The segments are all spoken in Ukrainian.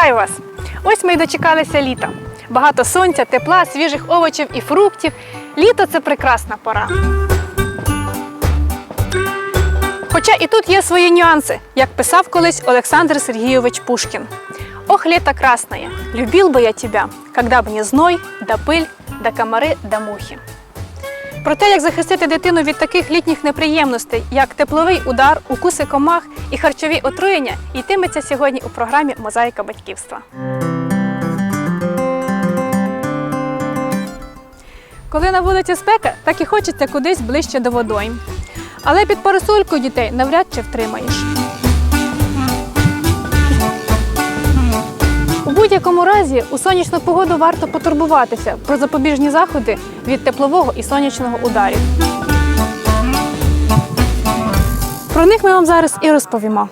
Вітаю вас! Ось ми й дочекалися літа. Багато сонця, тепла, свіжих овочів і фруктів. Літо це прекрасна пора. Хоча і тут є свої нюанси, як писав колись Олександр Сергійович Пушкін. Ох, лето красное, любил бы я тебя, когда б не зной, да пиль, да комари, да мухи. Про те, як захистити дитину від таких літніх неприємностей, як тепловий удар, укуси комах і харчові отруєння, йтиметься сьогодні у програмі Мозаїка батьківства. Коли на вулиці спека, так і хочеться кудись ближче до водойм. Але під парасолькою дітей навряд чи втримаєш. Будь-якому разі у сонячну погоду варто потурбуватися про запобіжні заходи від теплового і сонячного ударів. Про них ми вам зараз і розповімо.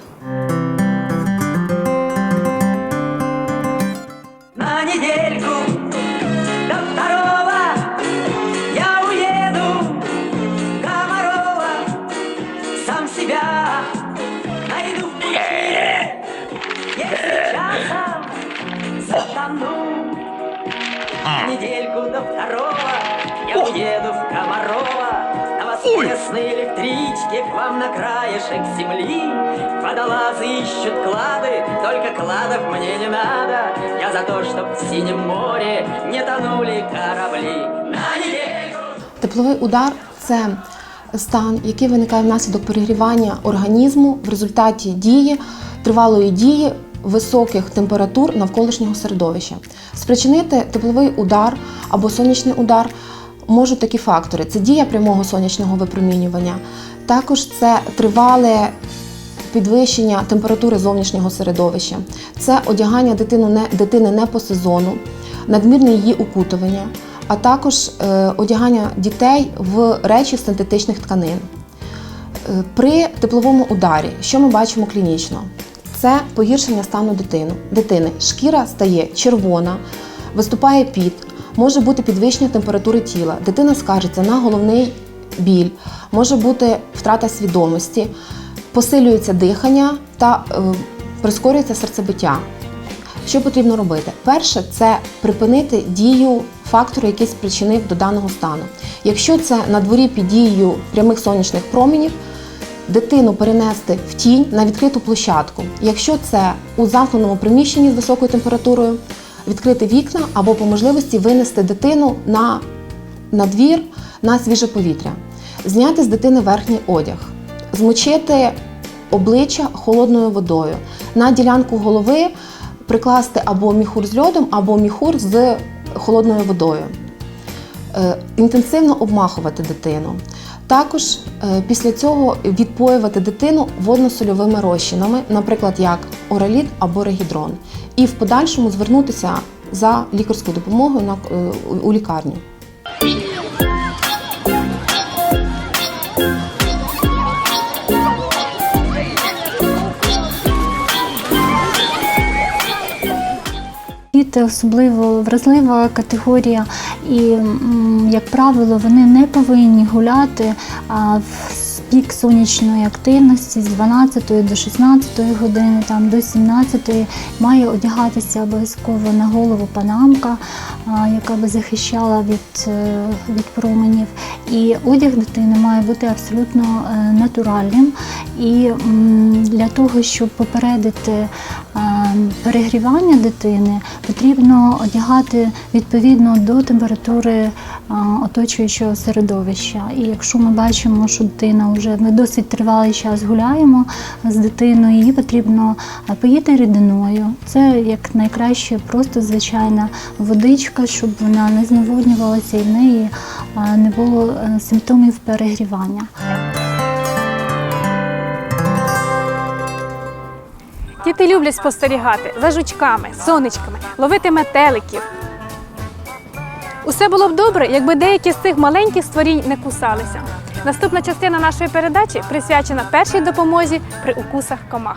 до второго я уеду в Комарова На воскресной электричке к вам на краешек земли Водолазы ищут клады, только кладов мне не надо Я за то, чтоб в синем море не тонули корабли На недельку Тепловий удар це стан, який виникає внаслідок перегрівання організму в результаті дії, тривалої дії високих температур навколишнього середовища. Спричинити тепловий удар або сонячний удар можуть такі фактори: це дія прямого сонячного випромінювання, також це тривале підвищення температури зовнішнього середовища, це одягання дитину не, дитини не по сезону, надмірне її укутування, а також е, одягання дітей в речі синтетичних тканин. Е, При тепловому ударі, що ми бачимо клінічно? Це погіршення стану дитину. дитини. Шкіра стає червона, виступає піт, може бути підвищення температури тіла, дитина скаржиться на головний біль, може бути втрата свідомості, посилюється дихання та е, прискорюється серцебиття. Що потрібно робити? Перше, це припинити дію фактору, який спричинив до даного стану. Якщо це на дворі під дією прямих сонячних променів, дитину перенести в тінь на відкриту площадку. Якщо це у замкненому приміщенні з високою температурою, відкрити вікна або по можливості винести дитину на, на двір на свіже повітря, зняти з дитини верхній одяг, змочити обличчя холодною водою. На ділянку голови прикласти або міхур з льодом, або міхур з холодною водою. Е, Інтенсивно обмахувати дитину. Також е, після цього відпоювати дитину водно-сольовими розчинами, наприклад, як ораліт або регідрон, і в подальшому звернутися за лікарською допомогою на, е, у лікарню. Діти особливо вразлива категорія, і, як правило, вони не повинні гуляти в пік сонячної активності з 12 до 16 години, там до 17 має одягатися обов'язково на голову панамка, яка би захищала від, е, від променів. І одяг дитини має бути абсолютно е, натуральним. І для того, щоб попередити перегрівання дитини, потрібно одягати відповідно до температури е, оточуючого середовища. І якщо ми бачимо, що дитина вже ми досить тривалий час гуляємо з дитиною, її потрібно е, поїти рідиною. Це як найкраще просто звичайна водичка, щоб вона не зневоднювалася і в неї е, не було е, симптомів перегрівання. Діти люблять спостерігати за жучками, сонечками, ловити метеликів. Усе було б добре, якби деякі з цих маленьких створінь не кусалися. Наступна частина нашої передачі присвячена першій допомозі при укусах комах.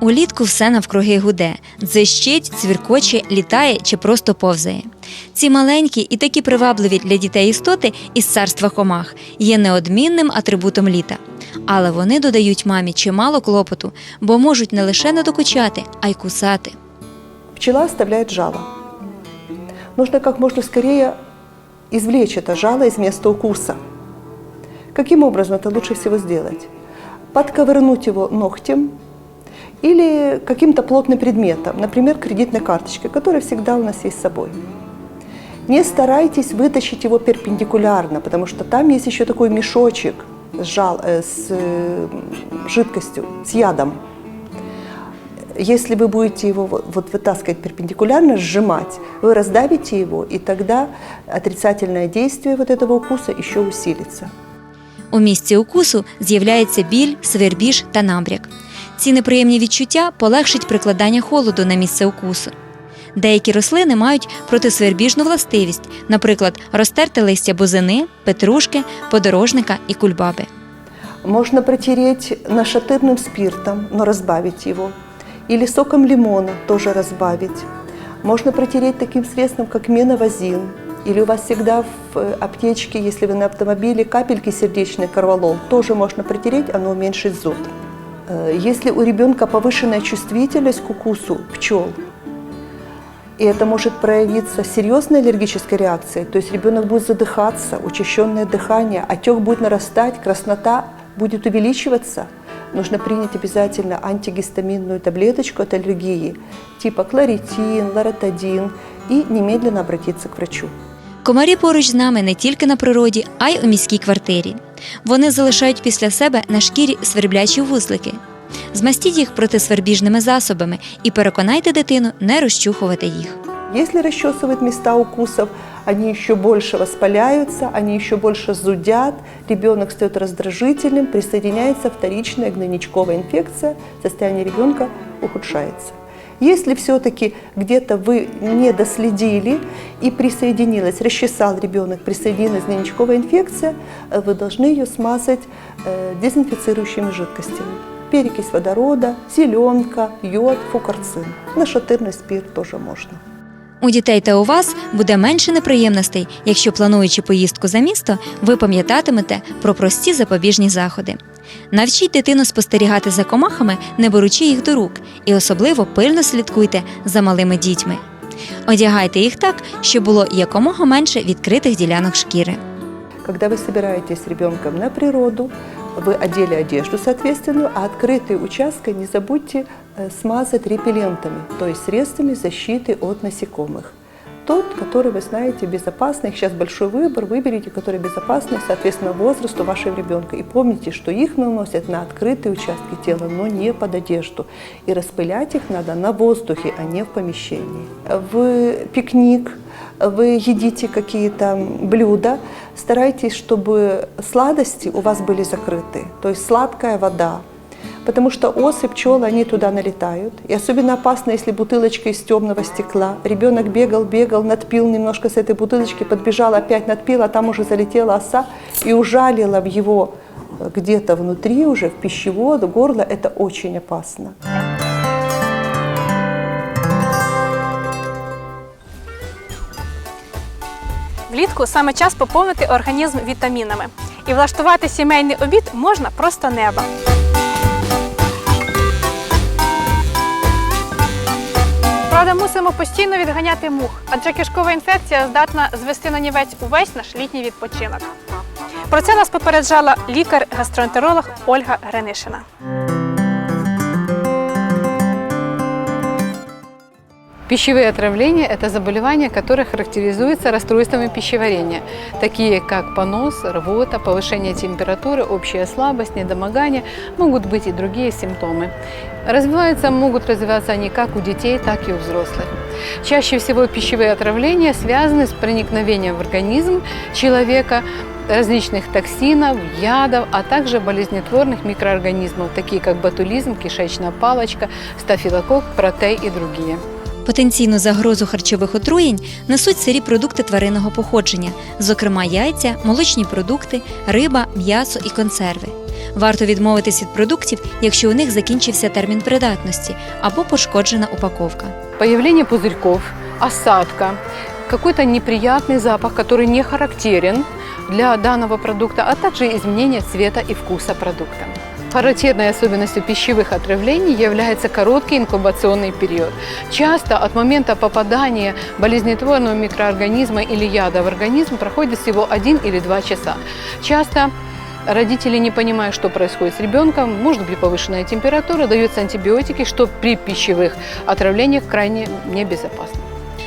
Улітку все навкруги гуде, дзищить, цвіркоче, літає чи просто повзає. Ці маленькі і такі привабливі для дітей істоти із царства комах є неодмінним атрибутом літа. але вони додають мамі чимало клопоту, бо можуть не лише не докучати, а й кусати. Пчела оставляет жало. Нужно как можно скорее извлечь это жало из места укуса. Каким образом это лучше всего сделать? Подковырнуть его ногтем или каким-то плотным предметом, например, кредитной карточкой, которая всегда у нас есть с собой. Не старайтесь вытащить его перпендикулярно, потому что там есть еще такой мешочек с, жал, э, с э, жидкостью, с ядом. Если вы будете его вот вот вытаскивать перпендикулярно, сжимать, вы раздавите его, и тогда отрицательное действие вот этого укуса еще усилится. У місці укусу з'являється біль, свербіж та набряк. Ці неприємні відчуття полегшить прикладання холоду на місце укусу. Деякі рослини мають протисвербіжну властивість, наприклад, розтерте листя бузини, петрушки, подорожника і кульбаби. Можно протереть нашатырным спиртом, но разбавить его. Или соком лимона тоже разбавить. Можно протереть таким средством, как меновазин. Или у вас всегда в э, аптечке, если вы на автомобиле, капельки сердечной корвалол. Тоже можно протереть, оно уменьшит зуд. Э, Если у ребенка повышенная чувствительность к укусу пчел, и это может проявиться серьезной аллергической реакцией, то есть ребенок будет задыхаться, учащенное дыхание, отек будет нарастать, краснота будет увеличиваться. Нужно принять обязательно антигистаминную таблеточку от аллергии типа кларитин, лоротадин и немедленно обратиться к врачу. Комарі поруч з нами не тільки на природі, а й у міській квартирі. Вони залишають після себе на шкірі сверблячі вузлики. Змастіть їх протисвербіжними засобами і переконайте дитину не розчухувати їх. Если расчесывать места укусов, они еще больше воспаляются, они еще больше зудят, ребенок стает раздражительным, присоединяется вторичная гнойничковая инфекция, состояние ребенка ухудшается. Если все-таки где-то вы не доследили и присоединилась, расчесал ребенок, присоединилась гнойничковая инфекция, э, вы должны ее смазать э, дезинфицирующими жидкостями. Перекись водорода, зеленка, йод, фукарцин. Нашатырный спирт тоже можно. У дітей та у вас буде менше неприємностей, якщо плануючи поїздку за місто, ви пам'ятатимете про прості запобіжні заходи. Навчіть дитину спостерігати за комахами, не беручи їх до рук, і особливо пильно слідкуйте за малими дітьми. Одягайте їх так, щоб було якомога менше відкритих ділянок шкіри. Когда вы собираетесь с ребенком на природу, вы одели одежду соответственную, а открытые участки не забудьте э, смазать репеллентами, то есть средствами защиты от насекомых. Тот, который вы знаете безопасный, сейчас большой выбор, выберите, который безопасный, соответственно, возрасту вашего ребенка. И помните, что их наносят на открытые участки тела, но не под одежду. И распылять их надо на воздухе, а не в помещении. В пикник вы едите какие-то блюда, старайтесь, чтобы сладости у вас были закрыты, то есть сладкая вода, потому что осы, пчелы, они туда налетают. И особенно опасно, если бутылочка из темного стекла. Ребенок бегал, бегал, надпил немножко с этой бутылочки, подбежал, опять надпил, а там уже залетела оса и ужалила в его э, где-то внутри уже, в пищевод, в горло. Это очень опасно. Влітку саме час поповнити організм вітамінами. І влаштувати сімейний обід можна просто неба. Правда, мусимо постійно відганяти мух, адже кишкова інфекція здатна звести на нівець увесь наш літній відпочинок. Про це нас попереджала лікар-гастроентеролог Ольга Гринишина. Пищевые отравления – это заболевания, которые характеризуются расстройствами пищеварения, такие как понос, рвота, повышение температуры, общая слабость, недомогание, могут быть и другие симптомы. Развиваются, могут развиваться они как у детей, так и у взрослых. Чаще всего пищевые отравления связаны с проникновением в организм человека различных токсинов, ядов, а также болезнетворных микроорганизмов, такие как ботулизм, кишечная палочка, стафилококк, протей и другие. Потенційну загрозу харчових отруєнь несуть сирі продукти тваринного походження, зокрема яйця, молочні продукти, риба, м'ясо і консерви. Варто відмовитись від продуктів, якщо у них закінчився термін придатності або пошкоджена упаковка. Появление пузырьков, осадка, какой-то неприятный запах, который не характерен, для данного продукта, а также изменение цвета и вкуса продукта. Характерной особенностью пищевых отравлений является короткий инкубационный период. Часто от момента попадания болезнетворного микроорганизма или яда в организм проходит всего один или два часа. Часто родители не понимают, что происходит с ребенком, может быть повышенная температура, даются антибиотики, что при пищевых отравлениях крайне небезопасно.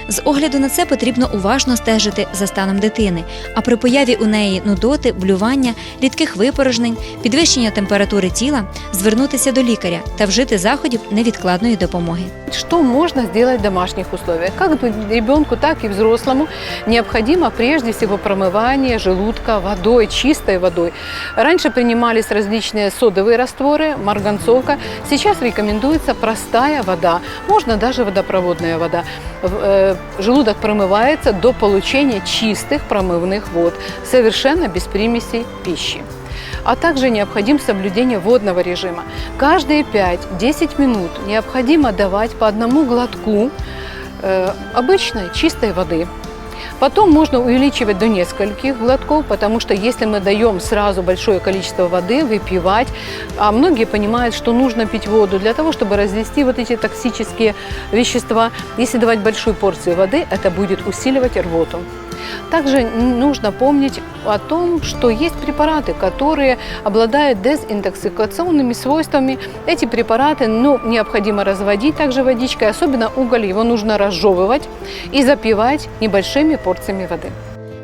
З огляду на це потрібно уважно стежити за станом дитини, а при появі у неї нудоти, блювання, рідких випорожнень, підвищення температури тіла звернутися до лікаря та вжити заходів невідкладної допомоги. Что можно сделать в домашних условиях? Как ребенку, так и взрослому необходимо прежде всего промывание желудка водой, чистой водой. Раньше принимались различные содовые растворы, марганцовка. Сейчас рекомендуется простая вода, можно даже водопроводная вода. В- э, Желудок промывается до получения чистых промывных вод, совершенно без примесей пищи а также необходим соблюдение водного режима. Каждые 5-10 минут необходимо давать по одному глотку э, обычной чистой воды. Потом можно увеличивать до нескольких глотков, потому что если мы даем сразу большое количество воды, выпивать, а многие понимают, что нужно пить воду для того, чтобы развести вот эти токсические вещества. Если давать большую порцию воды, это будет усиливать рвоту. Также нужно помнить о том, что есть препараты, которые обладают дезинтоксикационными свойствами. Эти препараты ну, необходимо разводить также водичкой, особенно уголь, его нужно разжевывать и запивать небольшими порциями воды.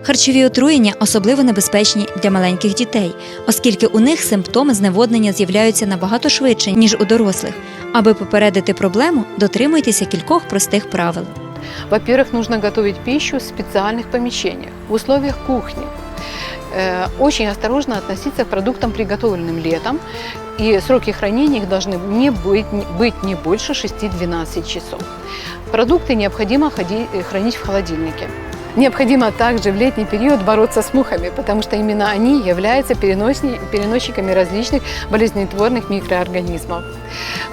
Харчові отруєння особливо небезпечні для маленьких дітей, оскільки у них симптоми зневоднення з'являються набагато швидше, ніж у дорослих. Аби попередити проблему, дотримуйтеся кількох простих правил. Во-первых, нужно готовить пищу в специальных помещениях, в условиях кухни. Э, Очень осторожно относиться к продуктам, приготовленным летом, и сроки хранения их должны не быть, быть не больше 6-12 часов. Продукты необходимо ходи- э, хранить в холодильнике. Необходимо также в летний период бороться с мухами, потому что именно они являются переносни- переносчиками различных болезнетворных микроорганизмов.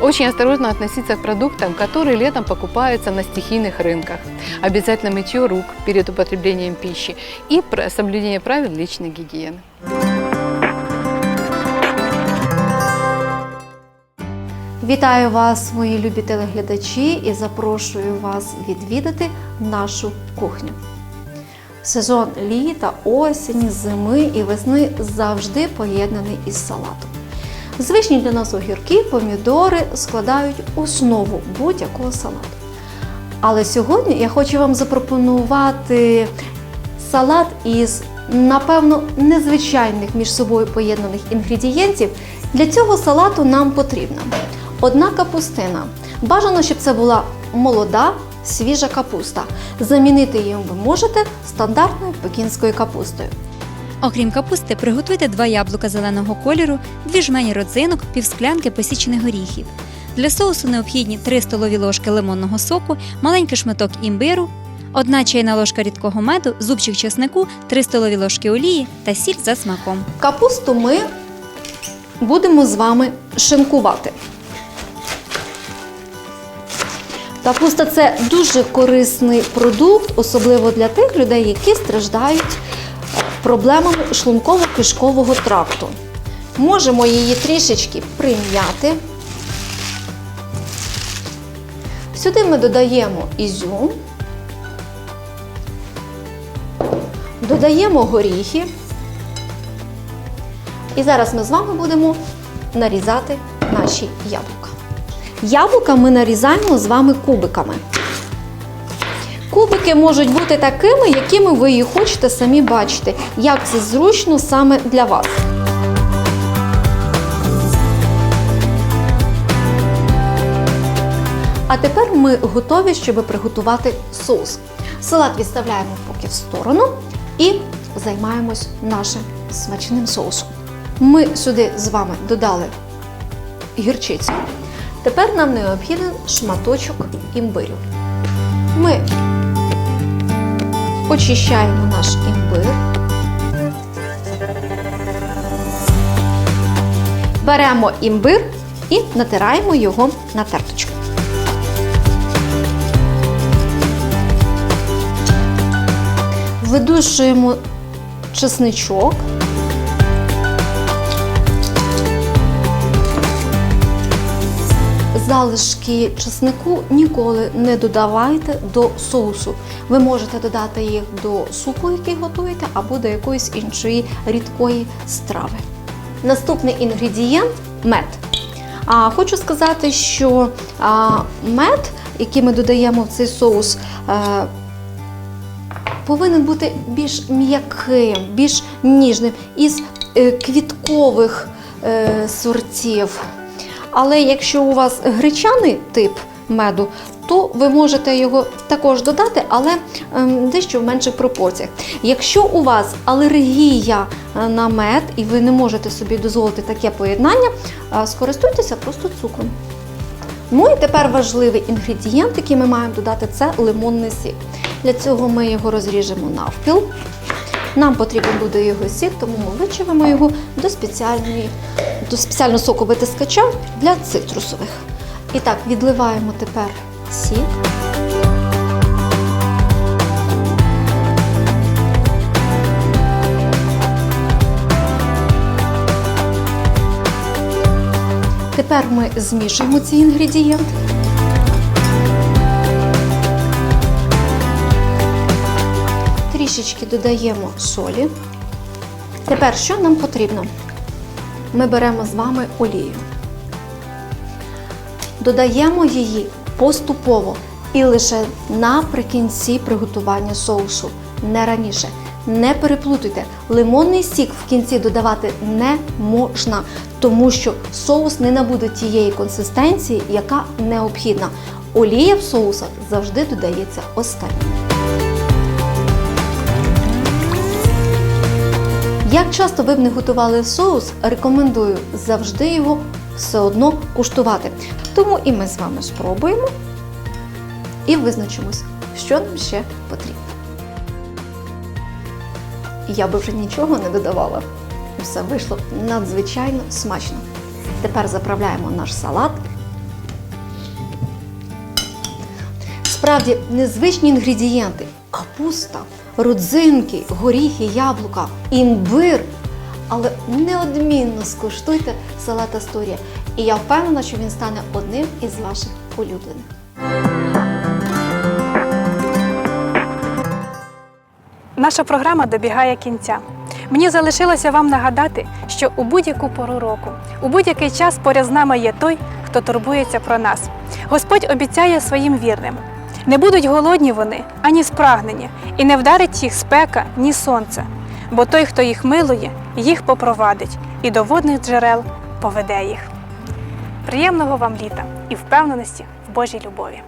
Очень осторожно относиться к продуктам, которые летом покупаются на стихийных рынках. Обязательно мытье рук перед употреблением пищи и про- соблюдение правил личной гигиены. Вітаю вас, мої любі телеглядачі, і запрошую вас відвідати нашу кухню. Сезон літа, осені, зими і весни завжди поєднаний із салатом. Звичні для нас огірки, помідори складають основу будь-якого салату. Але сьогодні я хочу вам запропонувати салат із, напевно, незвичайних між собою поєднаних інгредієнтів. Для цього салату нам потрібна одна капустина. Бажано, щоб це була молода, свіжа капуста. Замінити її ви можете стандартною пекінською капустою. Окрім капусти, приготуйте два яблука зеленого кольору, дві жмені родзинок, півсклянки посічених горіхів. Для соусу необхідні 3 столові ложки лимонного соку, маленький шматок імбиру, 1 чайна ложка рідкого меду, зубчик чеснику, 3 столові ложки олії та сіль за смаком. Капусту ми будемо з вами шинкувати. Капуста це дуже корисний продукт, особливо для тих людей, які страждають проблемами шлунково-кишкового тракту. Можемо її трішечки прим'яти. Сюди ми додаємо ізюм, додаємо горіхи. І зараз ми з вами будемо нарізати наші яблука. Яблука ми нарізаємо з вами кубиками. Кубики можуть бути такими, якими ви їх хочете самі бачити, як це зручно саме для вас. А тепер ми готові, щоб приготувати соус. Салат відставляємо поки в сторону і займаємось нашим смачним соусом. Ми сюди з вами додали гірчицю. Тепер нам необхіден шматочок імбирю. Ми очищаємо наш імбир. Беремо імбир і натираємо його на терточку. Видушуємо чесничок. Залишки чеснику ніколи не додавайте до соусу. Ви можете додати їх до супу, який готуєте, або до якоїсь іншої рідкої страви. Наступний інгредієнт мед. А, хочу сказати, що мед, який ми додаємо в цей соус, е, повинен бути більш м'яким, більш ніжним, із е, квіткових е, сортів. Але якщо у вас гречаний тип меду, то ви можете його також додати, але ем, дещо в менших пропорціях. Якщо у вас алергія е, на мед і ви не можете собі дозволити таке поєднання, е, скористуйтеся просто цукром. Ну і тепер важливий інгредієнт, який ми маємо додати, це лимонний сік. Для цього ми його розріжемо навпіл. Нам потрібен буде його сік, тому ми вичавимо його до, спеціальної, до спеціального соку витискача для цитрусових. І так, відливаємо тепер сік. Тепер ми змішуємо ці інгредієнти. Трішечки додаємо солі. Тепер що нам потрібно? Ми беремо з вами олію. Додаємо її поступово і лише наприкінці приготування соусу, не раніше. Не переплутуйте, лимонний сік в кінці додавати не можна, тому що соус не набуде тієї консистенції, яка необхідна. Олія в соусах завжди додається останньою. Як часто ви б не готували соус, рекомендую завжди його все одно куштувати. Тому і ми з вами спробуємо і визначимось, що нам ще потрібно. Я би вже нічого не додавала. Все вийшло надзвичайно смачно. Тепер заправляємо наш салат. Справді незвичні інгредієнти: капуста, родзинки, горіхи, яблука, імбир. Але неодмінно скуштуйте салат Асторія. І я впевнена, що він стане одним із ваших улюблених. Наша програма добігає кінця. Мені залишилося вам нагадати, що у будь-яку пору року, у будь-який час поряд з нами є той, хто турбується про нас. Господь обіцяє своїм вірним. Не будуть голодні вони, ані спрагнені, і не вдарить їх спека, ні сонце. Бо той, хто їх милує, їх попровадить і до водних джерел поведе їх. Приємного вам літа і впевненості в Божій любові!